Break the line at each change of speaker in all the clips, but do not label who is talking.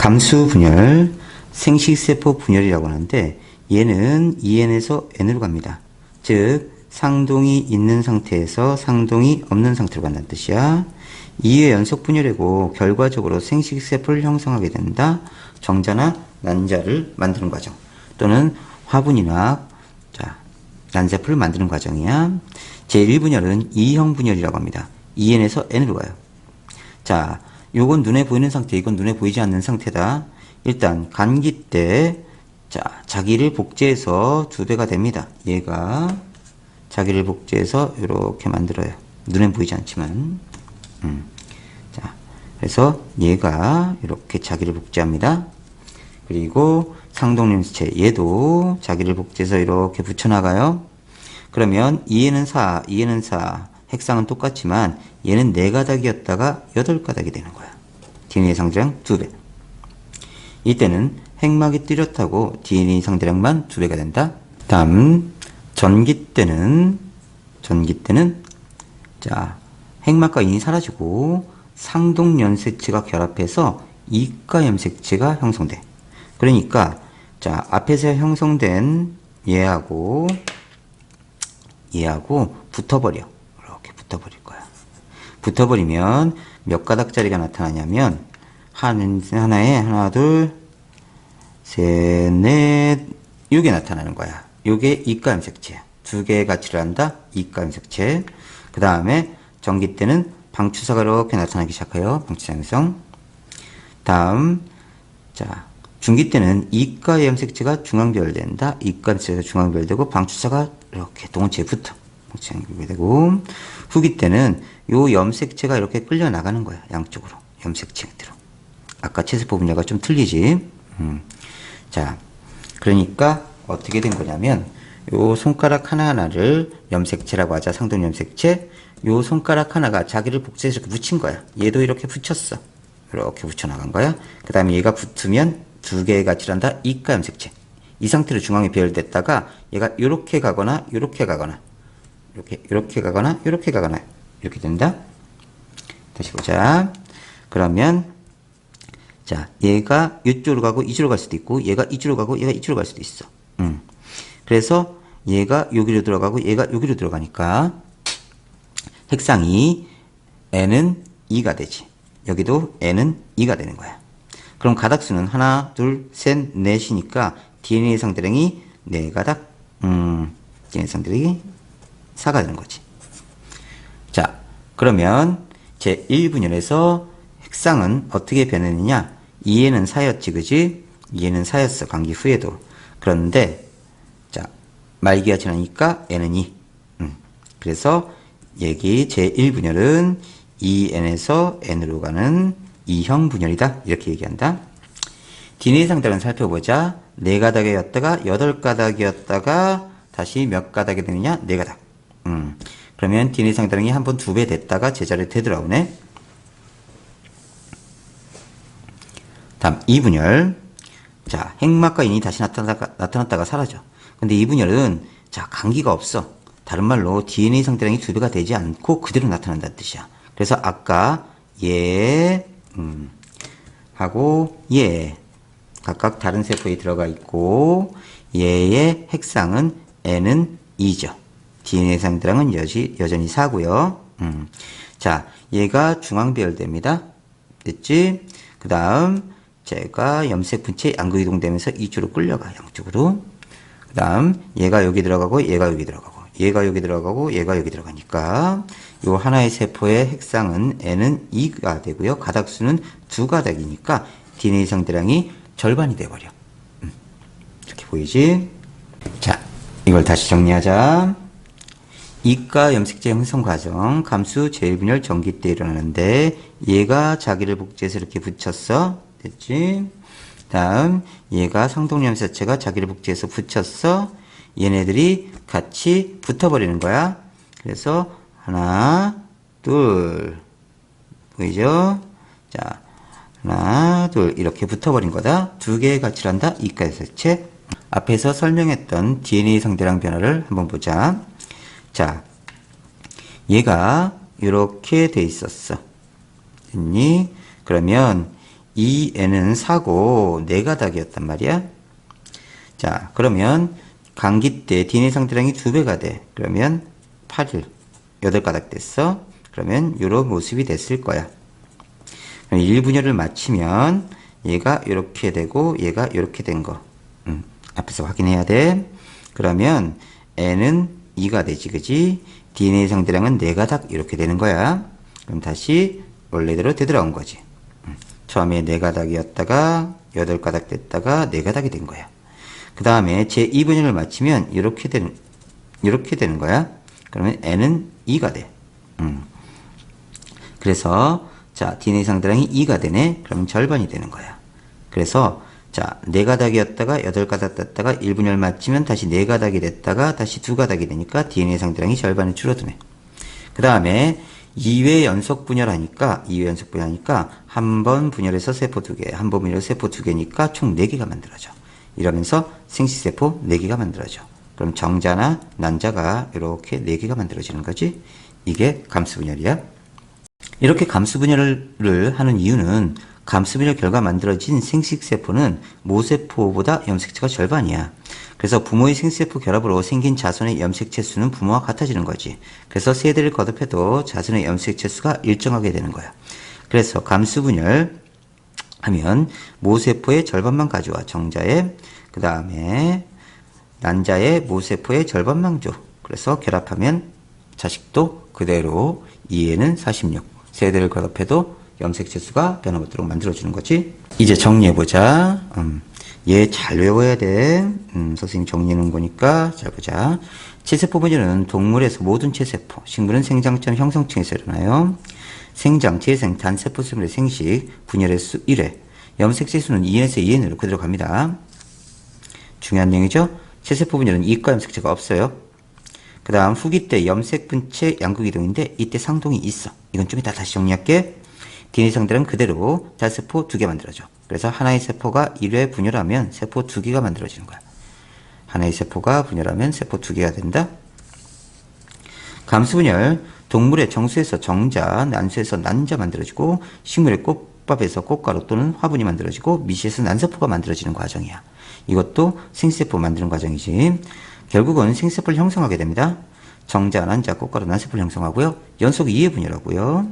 감수 분열, 생식세포 분열이라고 하는데 얘는 EN에서 N으로 갑니다. 즉 상동이 있는 상태에서 상동이 없는 상태로 간다는 뜻이야. 2회 연속 분열이고 결과적으로 생식세포를 형성하게 된다. 정자나 난자를 만드는 과정 또는 화분이나 자 난세포를 만드는 과정이야. 제1분열은 E형 분열이라고 합니다. EN에서 N으로 가요. 자, 요건 눈에 보이는 상태, 이건 눈에 보이지 않는 상태다. 일단 감기 때 자, 자기를 복제해서 두 배가 됩니다. 얘가 자기를 복제해서 이렇게 만들어요. 눈에 보이지 않지만. 음. 자, 그래서 얘가 이렇게 자기를 복제합니다. 그리고 상동림수체 얘도 자기를 복제해서 이렇게 붙여나가요. 그러면 2에는 4, 2에는 4, 핵상은 똑같지만 얘는 4가닥이었다가 8가닥이 되는 거야. DNA 상대량 2배. 이때는 핵막이 뚜렷하고 DNA 상대량만 2배가 된다. 다음 전기 때는 전기 때는 자 핵막과 인이 사라지고 상동 염색체가 결합해서 이가 염색체가 형성돼. 그러니까 자 앞에서 형성된 얘하고 얘하고 붙어버려. 붙어버릴 거야. 붙어버리면 몇 가닥짜리가 나타나냐면 한 하나에 하나 둘 셋, 넷, 요게 나타나는 거야. 요게 이가 염색체. 두 개의 가치를 한다. 이가 염색체. 그 다음에 전기 때는 방추사가 이렇게 나타나기 시작해요. 방추사 형성. 다음, 자, 중기 때는 이가 염색체가 중앙별된다. 이가 염색체가 중앙별되고 방추사가 이렇게 동체에 붙어. 방추사 연결되고. 후기 때는 요 염색체가 이렇게 끌려 나가는 거야. 양쪽으로. 염색체들로. 아까 체세포 분야가 좀 틀리지. 음. 자, 그러니까 어떻게 된 거냐면 요 손가락 하나하나를 염색체라고 하자. 상동 염색체. 요 손가락 하나가 자기를 복제해서 붙인 거야. 얘도 이렇게 붙였어. 이렇게 붙여 나간 거야. 그 다음에 얘가 붙으면 두 가치를 한다. 이가 염색체. 이 상태로 중앙에 배열됐다가 얘가 이렇게 가거나 이렇게 가거나 이렇게 이렇게 가거나 이렇게 가거나 이렇게 된다. 다시 보자. 그러면 자, 얘가 이쪽으로 가고 이쪽으로 갈 수도 있고, 얘가 이쪽으로 가고 얘가 이쪽으로 갈 수도 있어. 음. 그래서 얘가 여기로 들어가고 얘가 여기로 들어가니까 핵상이 n은 2가 되지. 여기도 n은 2가 되는 거야. 그럼 가닥수는 하나, 둘, 셋, 넷이니까 DNA 상대량이 4가닥, 음, DNA 상대량이 4가 되는 거지. 자, 그러면 제 1분열에서 핵상은 어떻게 변했느냐? 2에는 4였지, 그지? 2에는 4였어, 감기 후에도. 그런데, 자, 말기가 지나니까 n은 2. 음, 그래서 여기 제1분열은 2n에서 n으로 가는 2형 분열이다. 이렇게 얘기한다. DNA 상대를 살펴보자. 4가닥이었다가 8가닥이었다가 다시 몇 가닥이 되느냐? 4가닥. 음, 그러면 DNA 상대량이 한번 두 배 됐다가 제자리에 되돌아오네. 다음 2분열. 자, 핵막과 인이 다시 나타났다가, 나타났다가 사라져. 근데 2분열은 자, 감기가 없어. 다른 말로 DNA 상대량이 두 배가 되지 않고 그대로 나타난다는 뜻이야. 그래서 아까 얘 음, 하고 얘 각각 다른 세포에 들어가 있고 얘의 핵상은 n은 2죠. DNA 상대량은 여지, 여전히 4고요. 음. 자, 얘가 중앙배열됩니다. 됐지? 그 다음 제가 염색 분체 양극 이동되면서 이쪽으로 끌려가 양쪽으로. 그 다음 얘가 여기 들어가고 얘가 여기 들어가고 얘가 여기 들어가고 얘가 여기 들어가니까 요 하나의 세포의 핵상은 n은 2가 되고요. 가닥수는 두 가닥이니까 DNA 상대량이 절반이 돼버려. 음, 이렇게 보이지? 자, 이걸 다시 정리하자. 이가 염색체 형성 과정, 감수 제일분열 전기 때 일어나는데 얘가 자기를 복제해서 이렇게 붙였어. 됐지? 다음 얘가 상동 염색체가 자기를 복제해서 붙였어. 얘네들이 같이 붙어버리는 거야. 그래서 하나, 둘 보이죠? 자, 하나, 둘 이렇게 붙어버린 거다. 두 개의 가치를 한다. 이가 염색체. 앞에서 설명했던 DNA 상대량 변화를 한번 보자. 자, 얘가 이렇게 돼 있었어. 됐니? 그러면 이 n은 4고 4가닥이었단 말이야. 자, 그러면 감기 때 DNA 상대량이 2배가 돼. 그러면 8일, 8가닥 됐어. 그러면 이런 모습이 됐을 거야. 1분열을 맞추면 얘가 이렇게 되고 얘가 이렇게 된 거. 음, 앞에서 확인해야 돼. 그러면 n은 2가 되지, 그지? DNA 상대량은 4가닥 이렇게 되는 거야. 그럼 다시 원래대로 되돌아온 거지. 음, 처음에 4가닥이었다가 8가닥 됐다가 4가닥이 된 거야. 그 다음에 제 2분열을 맞추면 이렇게 되는, 이렇게 되는 거야. 그러면 n은 2가 돼. 음. 그래서 자 DNA 상대량이 2가 되네. 그러면 절반이 되는 거야. 그래서 자 4가닥이었다가 8가닥 됐다가 1분열 맞추면 다시 4가닥이 됐다가 다시 2가닥이 되니까 DNA 상대량이 절반이 줄어드네. 그 다음에 2회 연속 분열하니까 2회 연속 분열하니까 한 번 분열해서 세포 2개, 한 번 분열해서 세포 2개니까 총 4개가 만들어져. 이러면서 생식세포 4개가 만들어져. 그럼 정자나 난자가 이렇게 4개가 만들어지는 거지. 이게 감수 분열이야. 이렇게 감수 분열을 하는 이유는 감수분열 결과 만들어진 생식세포는 모세포보다 염색체가 절반이야. 그래서 부모의 생식세포 결합으로 생긴 자손의 염색체 수는 부모와 같아지는 거지. 그래서 세대를 거듭해도 자손의 염색체 수가 일정하게 되는 거야. 그래서 감수분열 하면 모세포의 절반만 가져와 정자의 그 다음에 난자의 모세포의 절반만 줘. 그래서 결합하면 자식도 그대로 2에는 46. 세대를 거듭해도 염색체 수가 변함없도록 만들어주는 거지. 이제 정리해보자. 음, 얘잘 외워야 돼. 음, 선생님 정리해놓은 거니까 잘 보자. 체세포 분열은 동물에서 모든 체세포, 식물은 생장점 형성층에서 일어나요. 생장, 재생, 단세포 생물의 생식, 분열의 수 1회. 염색체 수는 2에서 2n으로 그대로 갑니다. 중요한 내용이죠. 체세포 분열은 이과 염색체가 없어요. 그 다음 후기 때 염색 분체 양극 이동인데 이때 상동이 있어. 이건 좀 이따 다시 정리할게. 상대는 그대로 자세포 두 개 만들어져. 그래서 하나의 세포가 1회 분열하면 세포 두 개가 만들어지는 거야. 하나의 세포가 분열하면 세포 두 개가 된다. 감수분열 동물의 정수에서 정자, 난수에서 난자 만들어지고 식물의 꽃밥에서 꽃가루 또는 화분이 만들어지고 미시에서 난세포가 만들어지는 과정이야. 이것도 생세포 만드는 과정이지. 결국은 생세포를 형성하게 됩니다. 정자, 난자, 꽃가루, 난세포를 형성하고요. 연속 2회 분열하고요.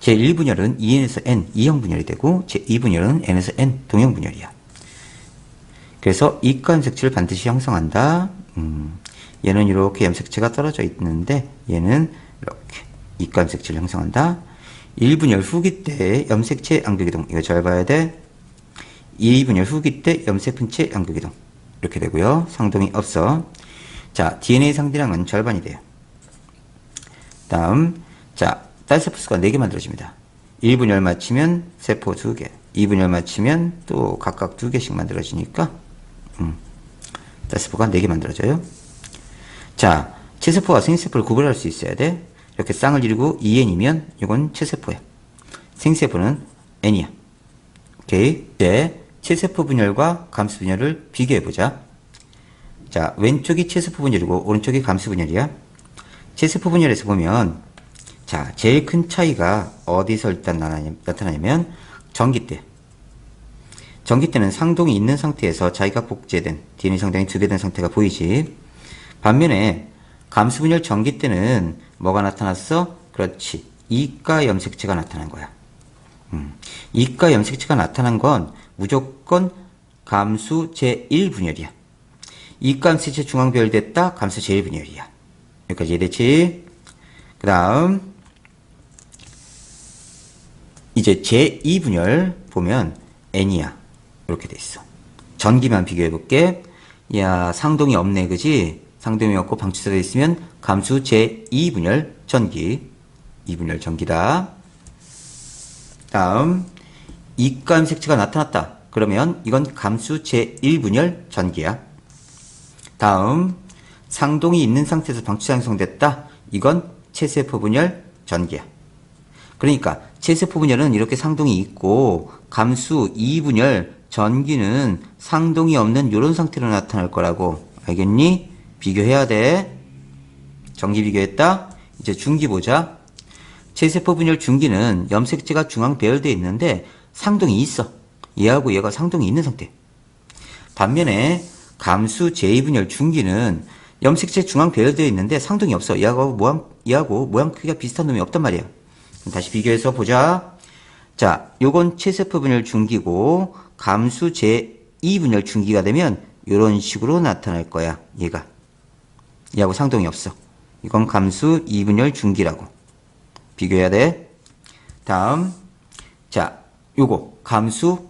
제1분열은 2n에서 n, 2형 분열이 되고 제2분열은 n에서 n, 동형 분열이야. 그래서 이과 염색체를 반드시 형성한다. 음, 얘는 이렇게 염색체가 떨어져 있는데 얘는 이렇게 이과 염색체를 형성한다. 1분열 후기 때 염색체 양극이동 이거 잘 봐야 돼. 2분열 후기 때 염색분체 양극이동 이렇게 되고요. 상동이 없어. 자, DNA 상대량은 절반이 돼요. 다음, 자, 딸세포 수가 4개 만들어집니다. 1분열 맞추면 세포 2개, 2분열 맞추면 또 각각 2개씩 만들어지니까, 음, 딸세포가 4개 만들어져요. 자, 체세포와 생세포를 구별할 수 있어야 돼. 이렇게 쌍을 이루고 2n이면 이건 체세포야. 생세포는 n이야. 오케이. 이제 체세포 분열과 감수 분열을 비교해 보자. 자, 왼쪽이 체세포 분열이고 오른쪽이 감수 분열이야. 체세포 분열에서 보면 자, 제일 큰 차이가 어디서 일단 나타나냐면 전기 때. 전기 때는 상동이 있는 상태에서 자기가 복제된 DNA 상당히 두배된 상태가 보이지. 반면에 감수분열 전기 때는 뭐가 나타났어? 그렇지. 이가 염색체가 나타난 거야. 음. 이가 염색체가 나타난 건 무조건 감수 제1분열이야. 이가 염색체 중앙별됐다. 감수 제1분열이야. 여기까지 이해됐지? 그 다음 이제 제2분열 보면 N이야. 이렇게 돼 있어. 전기만 비교해 볼게. 야, 상동이 없네. 그지? 상동이 없고 방출되어 있으면 감수 제2분열 전기. 2분열 전기다. 다음 이감 색채가 나타났다. 그러면 이건 감수 제1분열 전기야. 다음 상동이 있는 상태에서 방출이 형성됐다. 이건 체세포 분열 전기야. 그러니까 체세포 분열은 이렇게 상동이 있고 감수 2분열 전기는 상동이 없는 이런 상태로 나타날 거라고 알겠니? 비교해야 돼. 전기 비교했다. 이제 중기 보자. 체세포 분열 중기는 염색체가 중앙 배열되어 있는데 상동이 있어. 얘하고 얘가 상동이 있는 상태. 반면에 감수 제2분열 중기는 염색체 중앙 배열되어 있는데 상동이 없어. 얘하고 모양, 얘하고 모양 크기가 비슷한 놈이 없단 말이야. 그럼 다시 비교해서 보자. 자, 요건 최세포 분열 중기고 감수 제2분열 중기가 되면 이런 식으로 나타날 거야. 얘가. 얘하고 상동이 없어. 이건 감수 2분열 중기라고. 비교해야 돼. 다음. 자, 요거 감수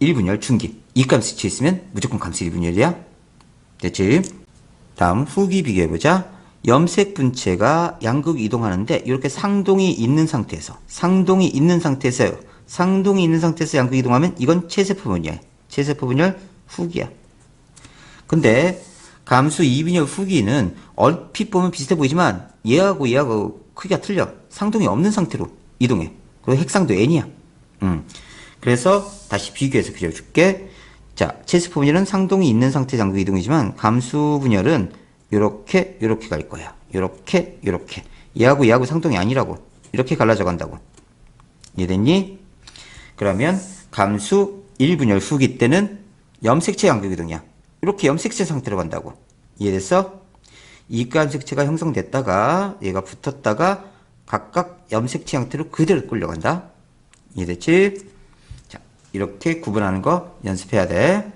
1분열 중기. 이 값이 치 있으면 무조건 감수 1분열이야. 됐지? 다음 후기 비교해보자. 염색 분체가 양극 이동하는데 이렇게 상동이 있는 상태에서 상동이 있는 상태에서요. 상동이 있는 상태에서 양극 이동하면 이건 체세포 분열. 체세포 분열 후기야. 근데 감수 2분열 후기는 얼핏 보면 비슷해 보이지만 얘하고 얘하고 크기가 틀려. 상동이 없는 상태로 이동해. 그리고 핵상도 n이야. 음. 그래서 다시 비교해서 그려줄게. 자, 체스포 분열은 상동이 있는 상태 장극 이동이지만 감수 분열은 요렇게 요렇게 갈 거야. 요렇게 요렇게. 얘하고 얘하고 상동이 아니라고. 이렇게 갈라져 간다고. 이해됐니? 그러면 감수 1분열 후기 때는 염색체 양극 이동이야. 이렇게 염색체 상태로 간다고. 이해됐어? 이가염색체가 형성됐다가 얘가 붙었다가 각각 염색체 형태로 그대로 끌려간다. 이해됐지? 자, 이렇게 구분하는 거 연습해야 돼.